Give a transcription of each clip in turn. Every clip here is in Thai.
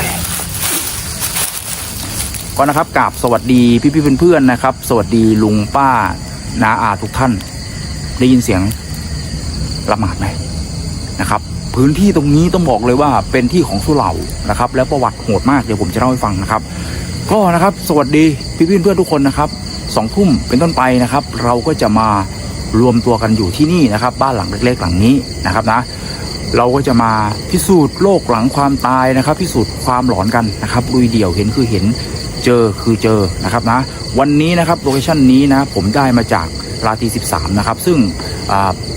ยก็นะครับกราบสวัสดีพี่พี่ๆเพื่อนๆนะครับ สวัสดีลุงป้านาอาทุกท่าน ได้ยินเสียงละหมาดไหมนะครับ พื้นที่ตรงนี้ต้องบอกเลยว่าเป็นที่ของสุเหร่านะครับ แล้วประวัติโหดมากเดี๋ยวผมจะเล่าให้ฟังนะครับ ก็นะครับ สวัสดีพี่พี่ๆเพื่อนๆทุกคนนะครับสองทุ่มเป็นต้นไปนะครับ เราก็จะมารวมตัวกันอยู่ที่นี่นะครับ บ้านหลังเล็ก ๆ หลังนี้นะครับนะ เราก็จะมาพิสูจน์โลกหลังความตายนะครับ พิสูจน์ความหลอนกันนะครับลุยเดี่ยวเห็นคือเห็นเจอคือเจอนะครับนะวันนี้นะครับโลเคชั่นนี้นะผมได้มาจากราตรี13 นะครับ ซึ่งอ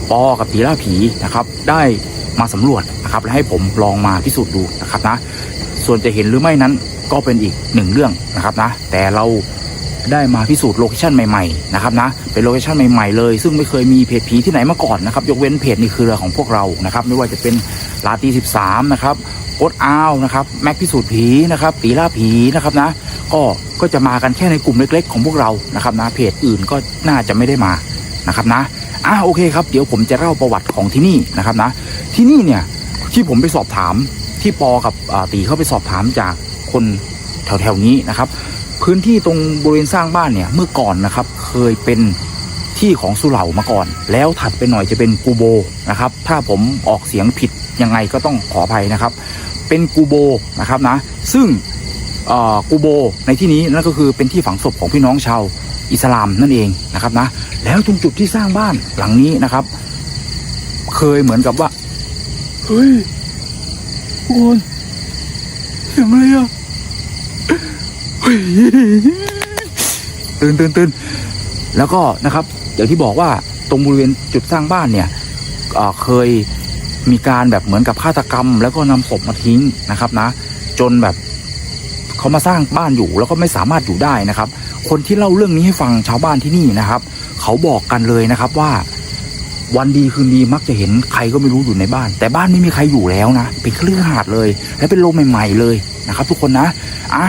ปอกับผีล่าผีนะครับ ได้มาสำรวจนะครับและให้ผมลองมาพิสูจน์ดูนะครับนะส่วนจะเห็นหรือไม่นั้นก็เป็นอีกหนึ่งเรื่องนะครับนะแต่เรา ได้มาพิสูจน์โลเคชันใหม่ๆนะครับนะเป็นโลเคชันใหม่ๆเลยซึ่งไม่เคยมีเพจผีที่ไหนมาก่อนนะครับยกเว้นเพจในเครือของพวกเรานะครับไม่ว่าจะเป็นลาตี13นะครับโอ๊ตอาวนะครับแม็กพิสูจน์ผีนะครับตีล่าผีนะครับนะก็ก็จะมากันแค่ในกลุ่มเล็กๆ ของพวกเรานะครับนะเพจอื่นก็น่าจะไม่ได้มานะครับนะอะโอเคครับเดี๋ยวผมจะเล่าประวัติของที่นี่นะครับนะที่นี่เนี่ยที่ผมไปสอบถามที่ปอกับตีเข้าไปสอบถามจากคนแถวๆนี้นะครับ พื้นที่ตรงบริเวณสร้างบ้านเนี่ยเมื่อก่อนนะครับ เคยเป็นที่ของสุเหร่ามาก่อน แล้วถัดไปหน่อยจะเป็นกูโบนะครับ ถ้าผมออกเสียงผิดยังไงก็ต้องขออภัยนะครับ เป็นกูโบนะครับนะ ซึ่งเออกูโบในที่นี้นั่นก็คือเป็นที่ฝังศพของพี่น้องชาวอิสลามนั่นเองนะครับนะ แล้วตรงจุดที่สร้างบ้านหลังนี้นะครับ เคยเหมือนกับว่า เฮ้ยทุกคนเสียงอะไรอะ ตื่นตื่นตื่นแล้วก็นะครับอย่างที่บอกว่าตรงบริเวณจุดสร้างบ้านเนี่ยเคยมีการแบบเหมือนกับฆาตกรรม แล้วก็นำศพมาทิ้งนะครับนะ จนแบบเขามาสร้างบ้านอยู่แล้วก็ไม่สามารถอยู่ได้นะครับ คนที่เล่าเรื่องนี้ให้ฟังชาวบ้านที่นี่นะครับ เขาบอกกันเลยนะครับว่า วันดีคืนดีมักจะเห็นใครก็ไม่รู้อยู่ในบ้าน แต่บ้านไม่มีใครอยู่แล้วนะเป็นเครือหาดเลย และเป็นโรงใหม่ ๆเลยนะครับ ทุกคนนะอะ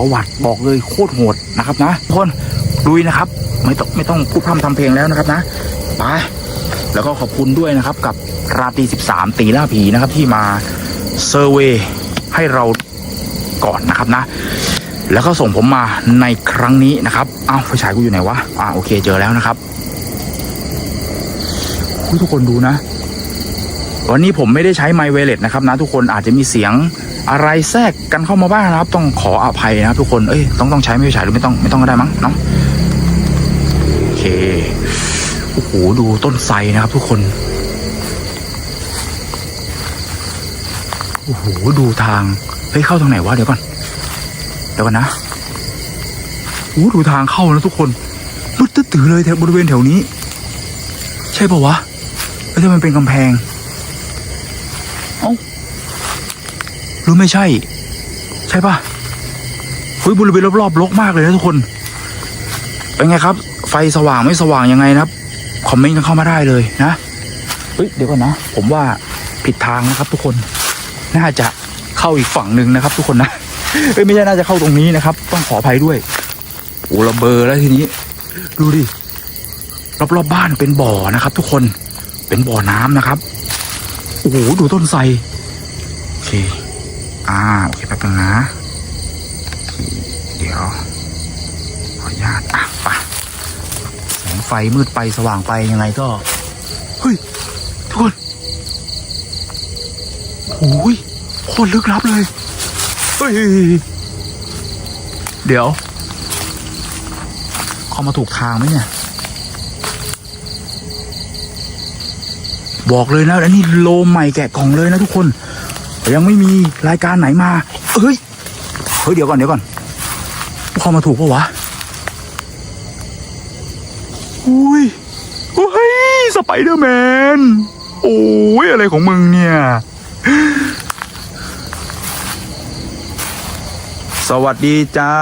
ประวัติบอกเลยโคตรโหดนะครับนะทุกคนลุยนะครับ ไม่ต้องไม่ต้องพูดพร่ำทำเพลงแล้วนะครับนะไปแล้วก็ขอบคุณด้วยนะครับกับราตรี13 ตีล่าผีนะครับที่มาเซอร์เวยให้เราก่อนนะครับนะ แล้วก็ส่งผมมาในครั้งนี้นะครับอ้าวไฟฉายกูอยู่ไหนวะอ่าโอเคเจอแล้วนะครับทุกคนดูนะ วันนี้ผมไม่ได้ใช้ไมเวเลตนะครับนะ ทุกคนอาจจะมีเสียง อะไรแทรกกันเข้ามาบ้างนะครับ ต้องขออภัยนะครับทุกคนเอ้ยต้องต้องใช้ไม่ใช้หรือไม่ต้องไม่ต้องก็ได้มั้งเนาะโอเคโอ้โหดูต้นไทรนะครับทุกคนโอ้โหดูทางเฮ้ยเข้าทางไหนวะเดี๋ยวก่อนเดี๋ยวก่อนนะโอ้ดูทางเข้านะทุกคนมืดตื้อเลยแถวบริเวณแถวนี้ ใช่ปะวะแล้วถ้ามันเป็นกำแพง เอ้าห รือไม่ใช่ ใช่ปะเฮ้ยบริเวณรอบๆรกมากเลยนะทุกคน เป็นไงครับ ไฟสว่างไม่สว่างยังไงนะครับ คอมเมนต์กันเข้ามาได้เลยนะเฮ้ยเดี๋ยวก่อนนะ ผมว่าผิดทางนะครับ ทุกคน น่าจะเข้าอีกฝั่งหนึ่งนะครับ ทุกคนนะเอ้ยไม่ใช่น่าจะเข้าตรงนี้นะครับ ต้องขออภัยด้วยโอ้ระเบอร์แล้วทีนี้ ดูดิรอบๆบบ้านเป็นบ่อนะครับ ทุกคนเป็นบ่อน้ำนะครับโอ้โหดูต้นไทรโอเค อ่าโอเคแป๊บนึงนะเดี๋ยวขออนุญาตอะไปแสงไฟมืดไปสว่างไปยังไงก็เฮ้ยทุกคนโอ้ยโคตรลึกลับเลยเฮ้ยเดี๋ยวเขามาถูกทางไหมเนี่ย บอกเลยนะอันนี้โลใหม่แกะกล่องเลยนะทุกคน ยังไม่มีรายการไหนมาเฮ้ยเฮ้ยเดี๋ยวก่อนเดี๋ยวก่อนเข้ามาถูกปะวะอุ้ยโอ้ยสไปเดอร์แมนโอ้ยอะไรของมึงเนี่ย สวัสดีจ้า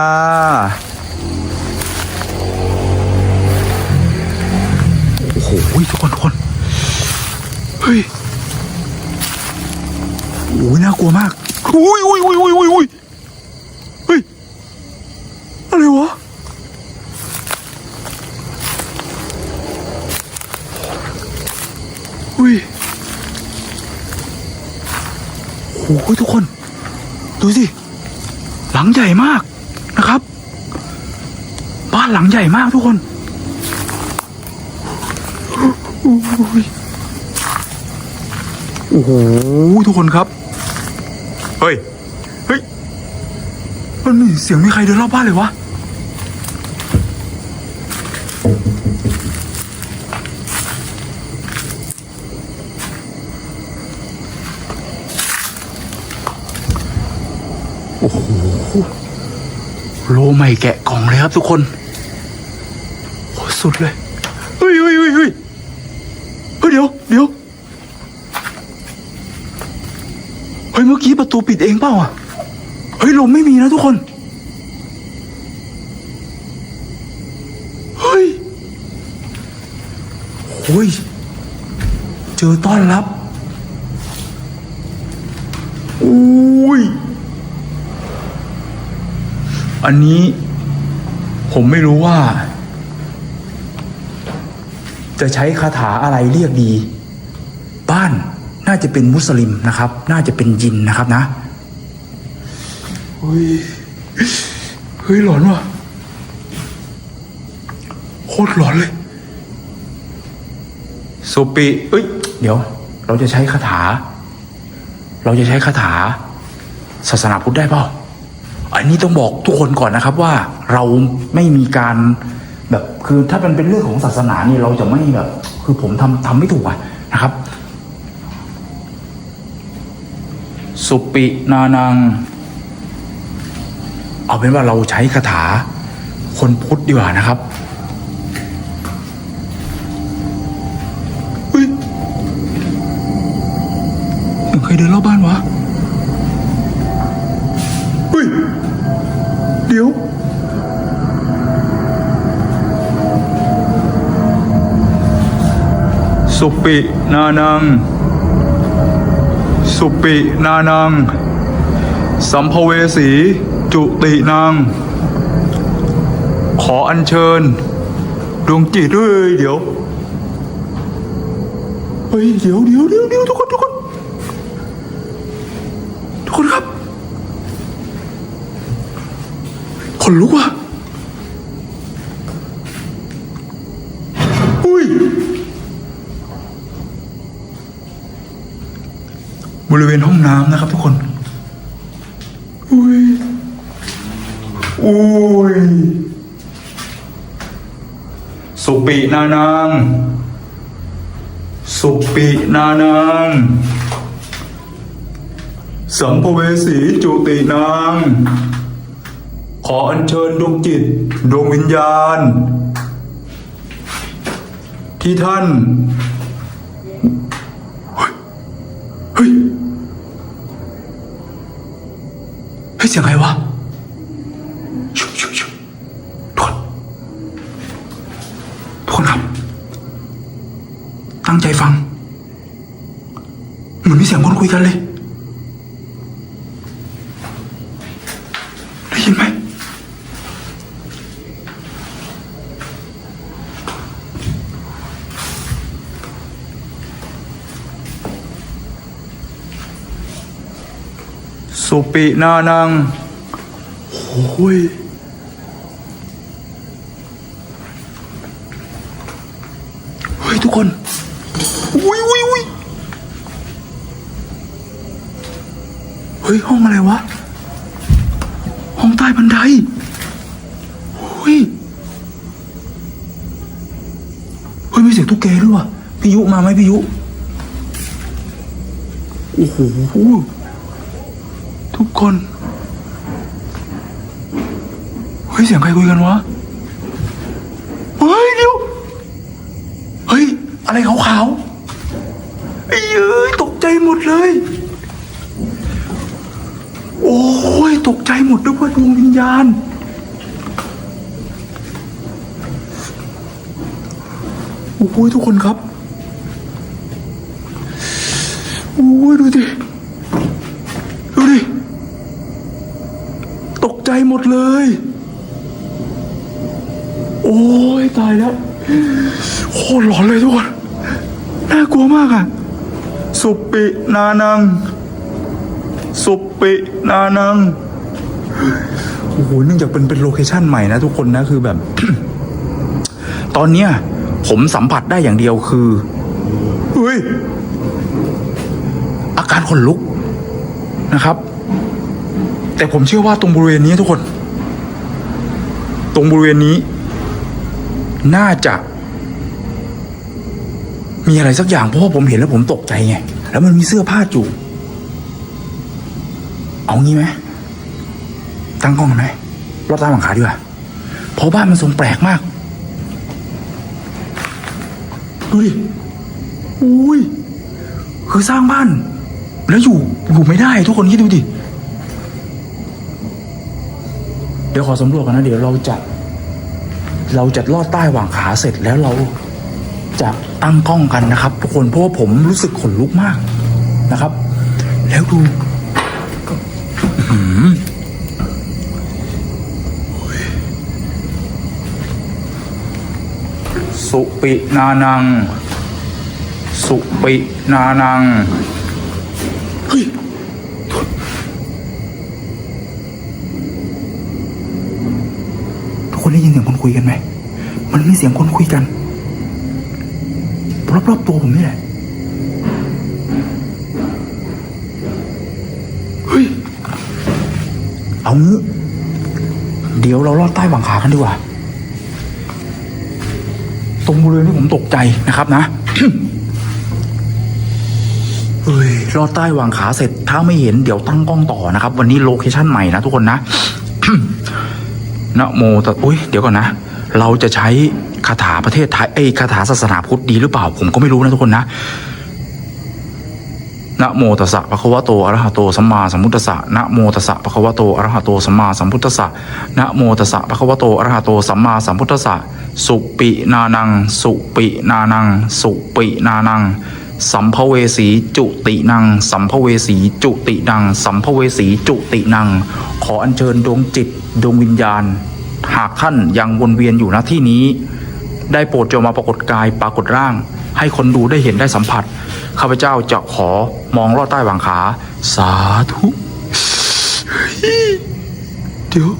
โอ้โหทุกคนทุกคน เฮ้ย โอ้ยน่ากลัวมากอุ้ยอุ้ยอุ้ยอุ้ยอุ้ยอุ้ยเฮ้ยอะไรวะอุ้ยโอ้โหทุกคน ดูสิ หลังใหญ่มากนะครับ บ้านหลังใหญ่มากทุกคน โอ้ย โอ้โหทุกคนครับ เฮ้ย เฮ้ย มันมีเสียงมีใครเดินรอบบ้านเลยวะ โอ้โห โลใหม่แกะกล่องเลยครับทุกคน โหสุดเลย เฮ้ยเฮ้ยเฮ้ยเฮ้ยเฮ้ยเดี๋ยวเดี๋ยวเฮ้ยเมื่อกี้ประตูปิดเองเปล่าอะ เฮ้ยลมไม่มีนะทุกคน เฮ้ยโอ้ย เจอต้อนรับอุ้ย อันนี้ผมไม่รู้ว่า จะใช้คาถาอะไรเรียกดี บ้าน น่าจะเป็นมุสลิมนะครับ น่าจะเป็นยินนะครับนะเฮ้ยเฮ้ยหลอนว่ะโคตรหลอนเลยสุปิเอ้ย เดี๋ยว เราจะใช้คาถา เราจะใช้คาถา ศาสนาพุทธได้เปล่าอันนี้ต้องบอกทุกคนก่อนนะครับว่าเราไม่มีการแบบคือถ้ามันเป็นเรื่องของศาสนาเนี่ยเราจะไม่แบบ คือผมทำทำไม่ถูกอะนะครับ สุปินานัง เอาเป็นว่าเราใช้คาถา คนพุทธดีกว่านะครับเฮ้ยมือนใครเดินรอบบ้านวะเฮ้ย เดี๋ยวสุปินานัง สุปินานัง สัมภเวสี จุตินาง ขออัญเชิญ ดวงจิตด้วยเดี๋ยว เฮ้ย เดี๋ยวเดี๋ยวเดี๋ยวเดี๋ยวทุกคนทุกคน ทุกคนครับ คนลุกว่ะ น้ำนะครับ ทุกคน อุ้ยอุ้ย สุปินานังสุปินานังสัมภเวสีจุตินาง ขออัญเชิญดวงจิต ดวงวิญญาณ ที่ท่าน เฮ้ยเสียงใครวะชุบชุบชุบทุกคนทุกคนครับ ตั้งใจฟัง เหมือนมีเสียงคนคุยกันเลย ได้ยินไหม สุปินานังโอ้ยเฮ้ย ทุกคนอุ้ยอุ้ยอุ้ยเฮ้ย ห้องอะไรวะ ห้องใต้บันไดเฮ้ยเฮ้ย มีเสียงตุ๊กแกด้วยว่ะพี่ยุมาไหมพี่ยุโอ้โห คนเฮ้ยเสียงใครคุยกันวะเฮ้ยเดี๋ยวเฮ้ยอะไรขาวๆไอ้เอ้ยตกใจหมดเลย โอ้ยตกใจหมดด้วยว่าดวงวิญญาณโอ้ยทุกคนครับโอ้ยดูดิดิ ตกใจหม ดเลย โอ้ยตายแล้วโคตรหลอนเลยทุกคน น่ากลัวมากอะสุปินานัง สุปินานัง โอ้โหเนื่องจากเป็นเป็นโลเคชั่นใหม่นะทุกคนนะคือแบบ ตอนเนี้ยผมสัมผัสได้อย่างเดียวคือเฮ้ยอาการขนลุกนะครับ แต่ผมเชื่อว่าตรงบริเวณนี้ทุกคน ตรงบริเวณนี้ น่าจะ มีอะไรสักอย่างเพราะว่าผมเห็นแล้วผมตกใจไง แล้วมันมีเสื้อผ้าอยู่ เอางี้ไหมตั้งกล้องไหมรอบใต้หลังคาดีกว่าเพราะบ้านมันทรงแปลกมาก ดูดิอุ้ยคือสร้างบ้าน แล้วอยู่อยู่ไม่ได้ทุกคนคิดดูดิ ดี๋ยวขอสำรวจกันนะเดี๋ยวเราจะเราจะลอดใต้หว่างขาเสร็จแล้วเราจะตั้งกล้องกันนะครับ ทุกคนเพราะว่าผมรู้สึกขนลุกมากนะครับ แล้วดูสุปินานัง สุปินานัง เฮ้ย คนคุยกันไหม มันมีเสียงคนคุยกัน รอบๆตัวผมนี่แหละเฮ้ย เอางี้เดี๋ยวเราลอดใต้หวังขากันดีกว่า ตรงบริเวณที่ผมตกใจนะครับนะเฮ้ยลอดใต้หวังขาเสร็จ ถ้าไม่เห็นเดี๋ยวตั้งกล้องต่อนะครับ วันนี้โลเคชั่นใหม่นะทุกคนนะ นะโมตะอุ้ยเดี๋ยวก่อนนะ เราจะใช้คาถาประเทศไทยเอ้คาถาศาสนาพุทธดีหรือเปล่า ผมก็ไม่รู้นะทุกคนนะนะโมตัสสะภะคะวะโตอะระหะโตสัมมาสัมพุทธัสสะนะโมตัสสะภะคะวะโตอะระหะโตสัมมาสัมพุทธัสสะนะโมตัสสะภะคะวะโตอะระหะโตสัมมาสัมพุทธัสสะสุปินานัง สุปินานัง สุปินานัง สัมภเวสีจุตินัง สัมภเวสีจุตินัง สัมภเวสีจุตินัง ขออัญเชิญดวงจิตดวงวิญญาณ หากท่านยังวนเวียนอยู่ณที่นี้ ได้โปรดจงมาปรากฏกายปรากฏร่าง ให้คนดูได้เห็นได้สัมผัสข้าพเจ้าจะขอมองลอดใต้หว่างขา สาธุเดี๋ยว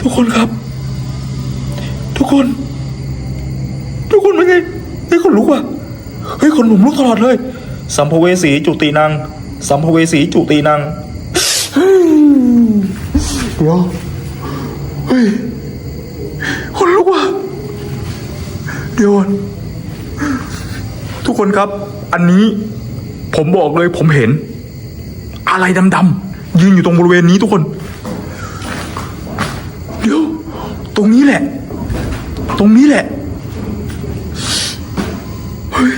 ทุกคนครับ ทุกคน คนเป็นไงเฮ้ยขนลุกว่ะเฮ้ยขนหนุ่มลุกตลอดเลย สัมภเวสีจุตินังสัมภเวสีจุตินังเดี๋ยวเฮ้ยคนลุกว่ะเดี๋ยวทุกคนครับ อันนี้ผมบอกเลยผมเห็น อะไรดำๆยืนอยู่ตรงบริเวณนี้ทุกคน เดี๋ยว ตรงนี้แหละ ตรงนี้แหละ เฮ้ย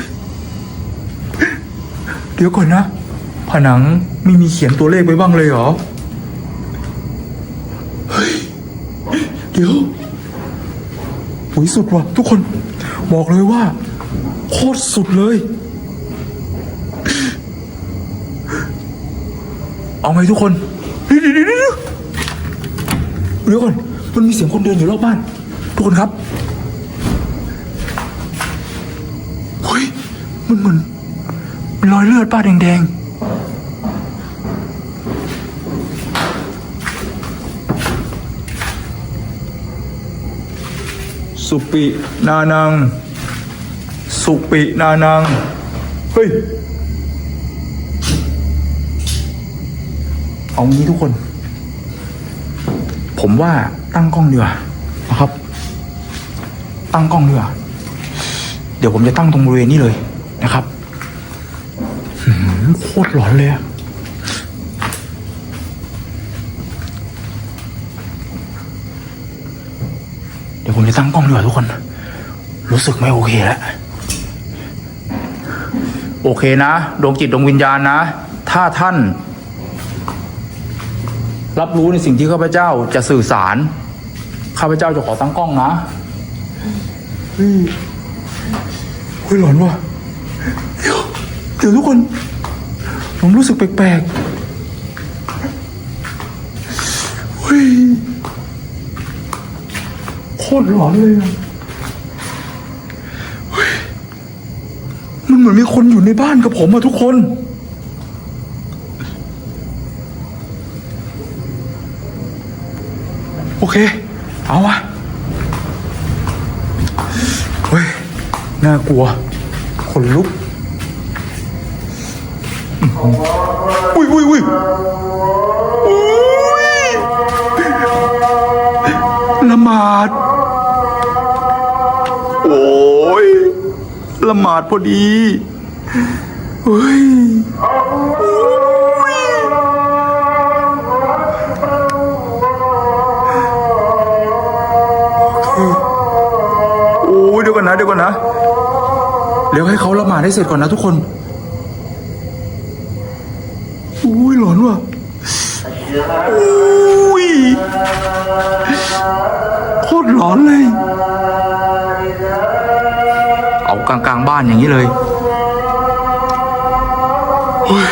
เดี๋ยวก่อนนะ ผนังไม่มีเขียนตัวเลขไว้บ้างเลยเหรอเดี๋ยวหุยสุดว่ะทุกคนบอกเลยว่า โคตรสุดเลย เอาไงทุกคนเดี๋ยวเดี๋ยวเดี๋ยวเดี๋ยวเดี๋ยวก่อนมันมีเสียงคนเดินอยู่รอบบ้าน ทุกคนครับ เฮ้ย มันเหมือนเป็น รอยเลือดป้าแดงๆ สุปินานัง สุปินานัง เฮ้ย เอางี้ทุกคน ผมว่าตั้งกล้องดีกว่านะครับ ตั้งกล้องดีกว่าเดี๋ยวผมจะตั้งตรงบริเวณนี้เลยนะครับ โคตรหลอนเลยอะเดี๋ยวผมจะตั้งกล้องดีกว่าทุกคน รู้สึกไม่โอเคแล้ว โอเคนะ ดวงจิตดวงวิญญาณนะ ถ้าท่าน รับรู้ในสิ่งที่ข้าพเจ้าจะสื่อสาร ข้าพเจ้าจะขอตั้งกล้องนะเฮ้ยเฮ้ยหลอนว่ะเดี๋ยวเดี๋ยวทุกคน ผมรู้สึกแปลกๆเฮ้ยโคตรหลอนเลยอะเฮ้ยมันเหมือนอนมีคนอยู่ในบ้านกับผมอะทุกคนโอเค เอาวะเฮ้ย น่ากลัวคนลุก อุ้ยอุ้ยอุ้ยอุ้ยละหมาด โอ้ยละหมาดพอดีเฮ้ยอุ้ยโอ้ยเดี๋ยวก่อนนะเดี๋ยวก่อนนะ เดี๋ยวให้เขาละหมาดให้เสร็จก่อนนะทุกคน หลอนว่ะอุ้ยโคตรหลอนเลย เอากลางๆบ้านอย่างนี้เลยเฮ้ย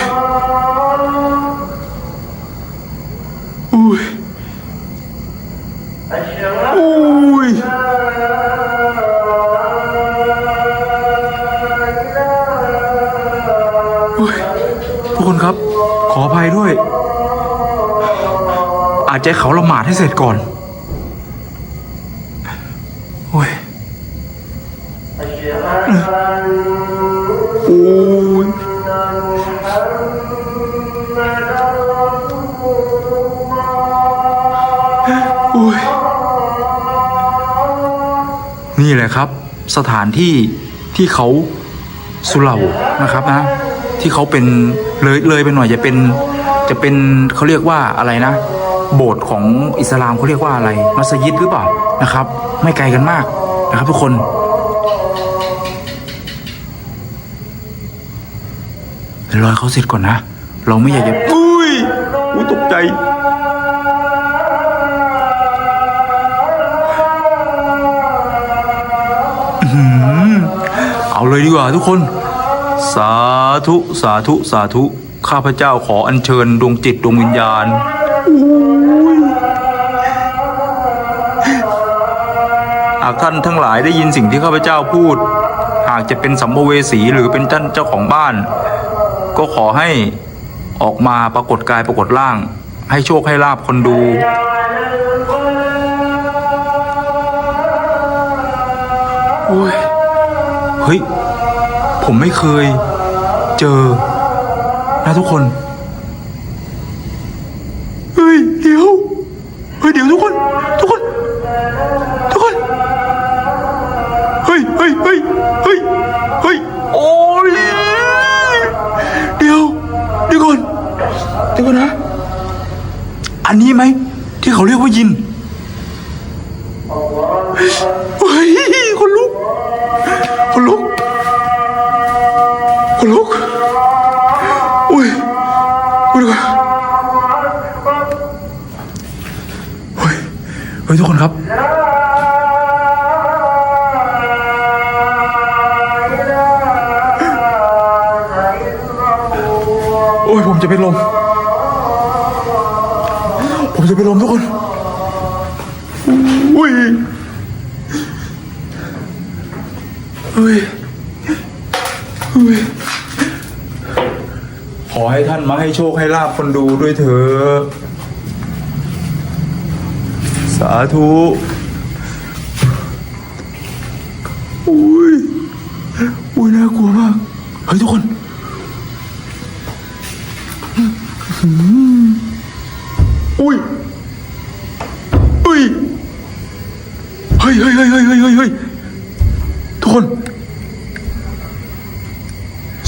ด้วย อาจจะเขาละหมาดให้เสร็จก่อน โอ้ยโอ้ยโอ้ย นี่แหละครับ สถานที่ที่เขาสุเหร่านะครับนะ ที่เขาเป็นเลยเลยไปหน่อยจะเป็น จะเป็นเขาเรียกว่าอะไรนะ โบสถ์ของอิสลามเขาเรียกว่าอะไรมัสยิดหรือเปล่านะครับ ไม่ไกลกันมากนะครับ ทุกคนเดี๋ยวรอให้เขาเสร็จก่อนนะ เราไม่อยากจะอุ้ยอุ้ยตกใจอื้อหือเอาเลยดีกว่าทุกคน สาธุ สาธุ สาธุ ข้าพเจ้าขออัญเชิญดวงจิตดวงวิญญาณอุ้ยหากท่านทั้งหลายได้ยินสิ่งที่ข้าพเจ้าพูด หากจะเป็นสัมภเวสีหรือเป็นท่านเจ้าของบ้าน ก็ขอให้ออกมาปรากฏกายปรากฏร่าง ให้โชคให้ลาบคนดูเฮ้ย ผมไม่เคย เจอ นะทุกคน เฮ้ย เดี๋ยว เฮ้ย เดี๋ยวทุกคน ทุกคน ทุกคน เฮ้ยเฮ้ยเฮ้ยเฮ้ยเฮ้ย โอ้ย เดี๋ยวเดี๋ยวก่อนเดี๋ยวก่อนนะ อันนี้ไหมที่เขาเรียกว่ายิน ผมจะเป็นลมผมจะเป็นลมทุกคน อุ้ย อุ้ย อุ้ย ขอให้ท่านมาให้โชคให้ลาบคนดูด้วยเถอะสาธุอุ้ย อุ้ยน่ากลัวมาก เฮ้ยทุกคน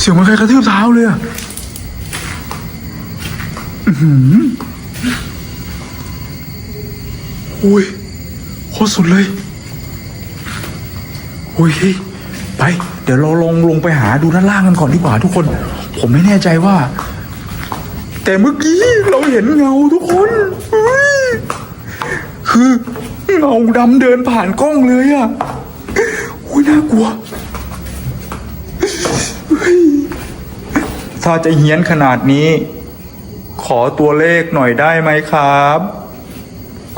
สียงเหมันใครกระทืบเท้าเลยอะอือหืออุ้ยโคตรสุดเลยโอ้ยเฮ้ยไป เดี๋ยวเราลงลงไปหาดูด้านล่างกันก่อนดีกว่าทุกคน ผมไม่แน่ใจว่า แต่เมื่อกี้เราเห็นเงาทุกคนเฮ้ยคือเงาดำเดินผ่านกล้องเลยอะอุ้ยน่ากลัวเฮ้ย ถ้าจะเฮี้ยนขนาดนี้ ขอตัวเลขหน่อยได้ไหมครับ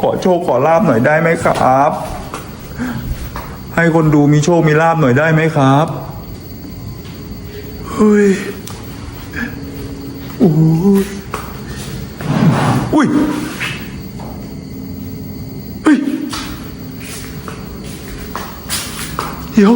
ขอโชคขอลาบหน่อยได้ไหมครับ ให้คนดูมีโชคมีลาบหน่อยได้ไหมครับเฮ้ยโอ้ยอุ้ยเฮ้ยเดี๋ยว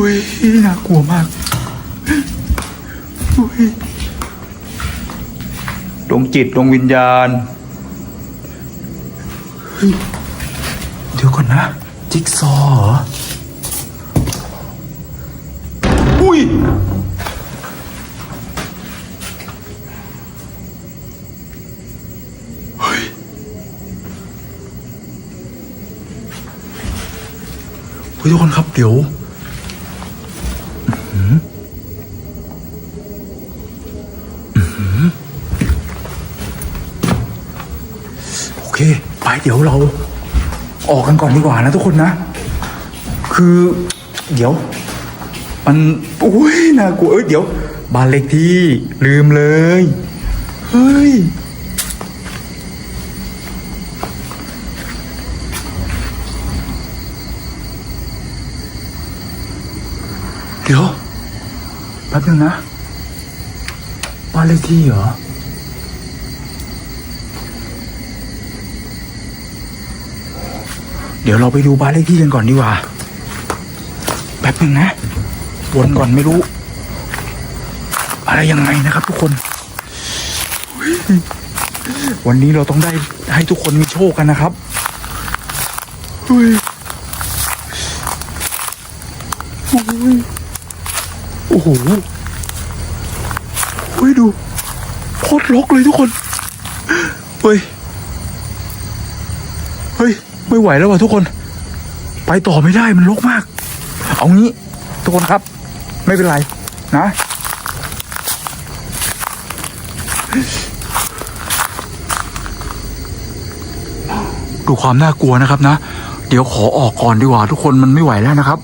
อุ้ยน่ากลัวมากอุ้ยดวงจิตดวงวิญญาณเฮ้ยเดี๋ยวก่อนนะ จิ๊กซอว์เหรออุ้ยเฮ้ยเฮ้ยทุกคนครับเดี๋ยว โอเค ไปเดี๋ยวเรา ออกกันก่อนดีกว่านะทุกคนนะ คือ เดี๋ยว มันอุ้ยน่ากลัวเอ้ยเดี๋ยว บ้านเลขที่ลืมเลย เฮ้ยเดี๋ยวแป๊บนึงนะ บ้านเลขที่เหรอ เดี๋ยวเราไปดูบ้านเลขที่กันก่อนดีกว่า แป๊บหนึ่งนะวนก่อนไม่รู้ อะไรยังไงนะครับทุกคน วันนี้เราต้องได้ให้ทุกคนมีโชคกันนะครับเฮ้ยโอ้ยโอ้โห ยดูโคตรลกเลยทุกคน เฮ้ย เฮ้ย ไม่ไหวแล้วว่ะทุกคน ไปต่อไม่ได้มันลกมาก เอางี้ ทุกคนครับ ไม่เป็นไร นะ ดูความน่ากลัวนะครับนะ เดี๋ยวขอออกก่อนดีกว่า ทุกคนมันไม่ไหวแล้วนะครับ